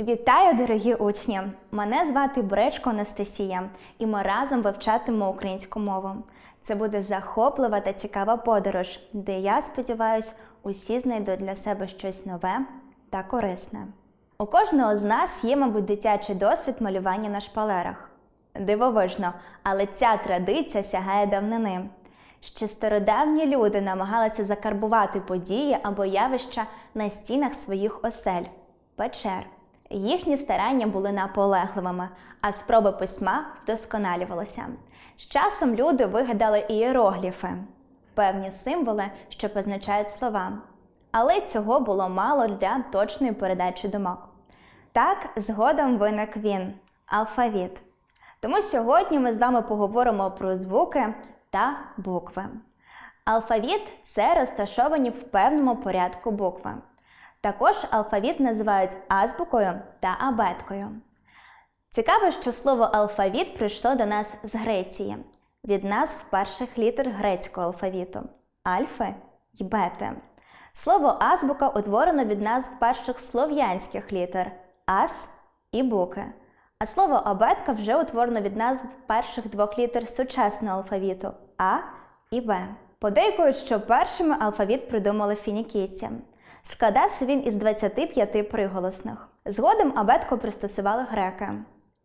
Вітаю, дорогі учні! Мене звати Бречко Анастасія, і ми разом вивчатимемо українську мову. Це буде захоплива та цікава подорож, де я сподіваюся, усі знайдуть для себе щось нове та корисне. У кожного з нас є, мабуть, дитячий досвід малювання на шпалерах. Дивовижно, але ця традиція сягає давнини. Ще стародавні люди намагалися закарбувати події або явища на стінах своїх осель, печер. Їхні старання були наполегливими, а спроби письма вдосконалювалися. З часом люди вигадали ієрогліфи певні символи, що позначають слова. Але цього було мало для точної передачі думок. Так, згодом виник він алфавіт. Тому сьогодні ми з вами поговоримо про звуки та букви. Алфавіт це розташовані в певному порядку букви. Також алфавіт називають азбукою та абеткою. Цікаво, що слово алфавіт прийшло до нас з Греції, від назв перших літер грецького алфавіту альфи й бети. Слово азбука утворено від назв перших слов'янських літер ас і буки. А слово абетка вже утворено від назв перших двох літер сучасного алфавіту А і Б. Подейкують, що першими алфавіт придумали фінікійці. Складався він із 25 приголосних. Згодом абетку пристосували греки.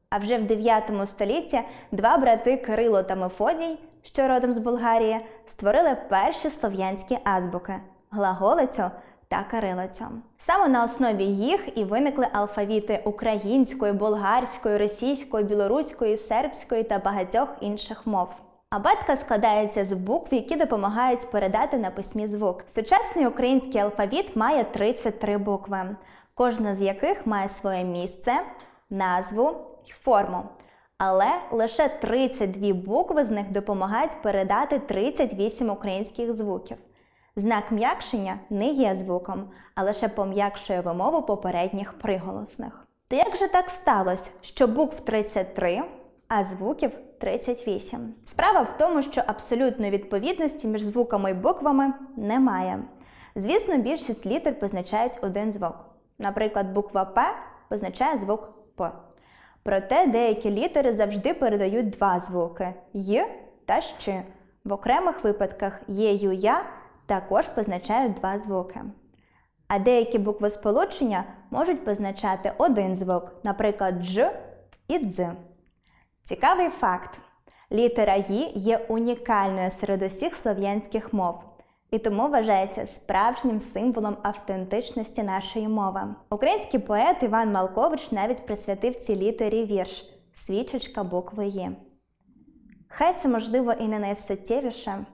А вже в 9 столітті два брати Кирило та Мефодій, що родом з Болгарії, створили перші слов'янські азбуки глаголицю та кирилицю. Саме на основі їх і виникли алфавіти української, болгарської, російської, білоруської, сербської та багатьох інших мов. Абетка складається з букв, які допомагають передати на письмі звук. Сучасний український алфавіт має 33 букви, кожна з яких має своє місце, назву і форму. Але лише 32 букви з них допомагають передати 38 українських звуків. Знак м'якшення не є звуком, а лише пом'якшує вимову попередніх приголосних. То як же так сталося, що букв 33, а звуків 38? Справа в тому, що абсолютної відповідності між звуками і буквами немає. Звісно, більшість літер позначають один звук. Наприклад, буква П позначає звук П. Проте деякі літери завжди передають два звуки Й та Щ. В окремих випадках Є, Ю, Я також позначають два звуки. А деякі буквосполучення можуть позначати один звук, наприклад, Дж і Дз. Цікавий факт: літера «ї» є унікальною серед усіх слов'янських мов і тому вважається справжнім символом автентичності нашої мови. Український поет Іван Малкович навіть присвятив цій літері вірш Свічечка букви «Ї». Хай це, можливо, і не найсуттєвіше,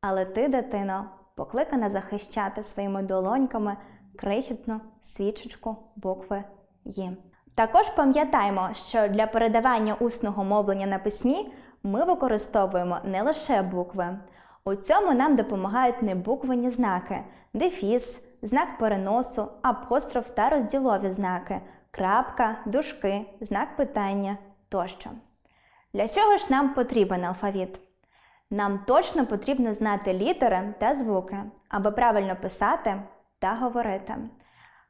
але ти, дитино, покликана захищати своїми долоньками крихітну свічечку букви «Ї». Також пам'ятаймо, що для передавання усного мовлення на письмі ми використовуємо не лише букви. У цьому нам допомагають небуквені знаки, дефіс, знак переносу, апостроф та розділові знаки, крапка, дужки, знак питання тощо. Для чого ж нам потрібен алфавіт? Нам точно потрібно знати літери та звуки, аби правильно писати та говорити.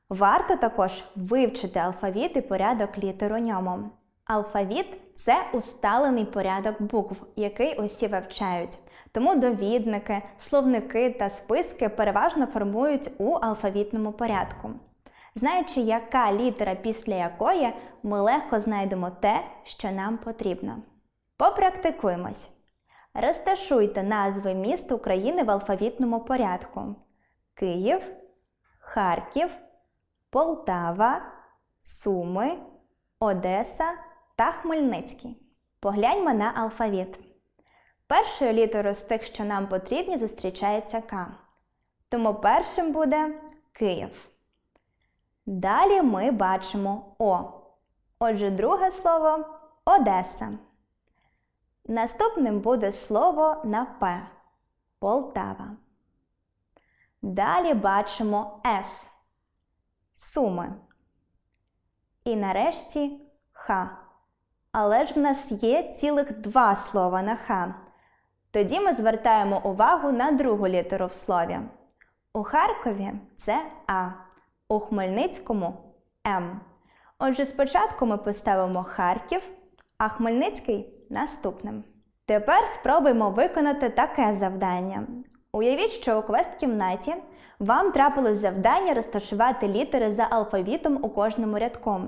Варто також вивчити алфавіт і порядок літер у ньому. Алфавіт це усталений порядок букв, який усі вивчають. Тому довідники, словники та списки переважно формують у алфавітному порядку. Знаючи, яка літера після якої, ми легко знайдемо те, що нам потрібно. Попрактикуємось. Розташуйте назви міст України в алфавітному порядку: Київ, Харків, Полтава, Суми, Одеса та Хмельницький. Погляньмо на алфавіт. Першою літерою з тих, що нам потрібні, зустрічається К. Тому першим буде Київ. Далі ми бачимо О. Отже, друге слово Одеса. Наступним буде слово на П Полтава. Далі бачимо С. Суми. І нарешті Х. Але ж в нас є цілих два слова на Х. Тоді ми звертаємо увагу на другу літеру в слові. У Харкові це А, у Хмельницькому М. Отже, спочатку ми поставимо Харків, а Хмельницький наступним. Тепер спробуємо виконати таке завдання. Уявіть, що у квест-кімнаті вам трапилось завдання розташувати літери за алфавітом у кожному рядку.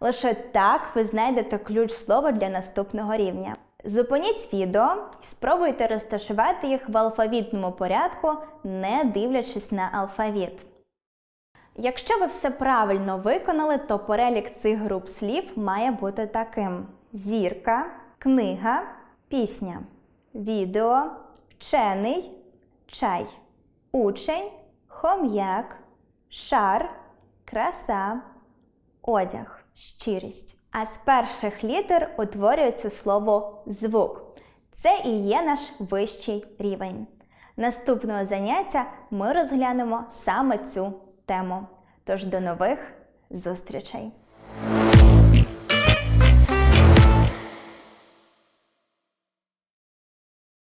Лише так ви знайдете ключ слова для наступного рівня. Зупиніть відео і спробуйте розташувати їх в алфавітному порядку, не дивлячись на алфавіт. Якщо ви все правильно виконали, то перелік цих груп слів має бути таким: зірка, книга, пісня, відео, вчений, чай, учень, хом'як, шар, краса, одяг, щирість. А з перших літер утворюється слово звук. Це і є наш вищий рівень. Наступного заняття ми розглянемо саме цю тему. Тож до нових зустрічей!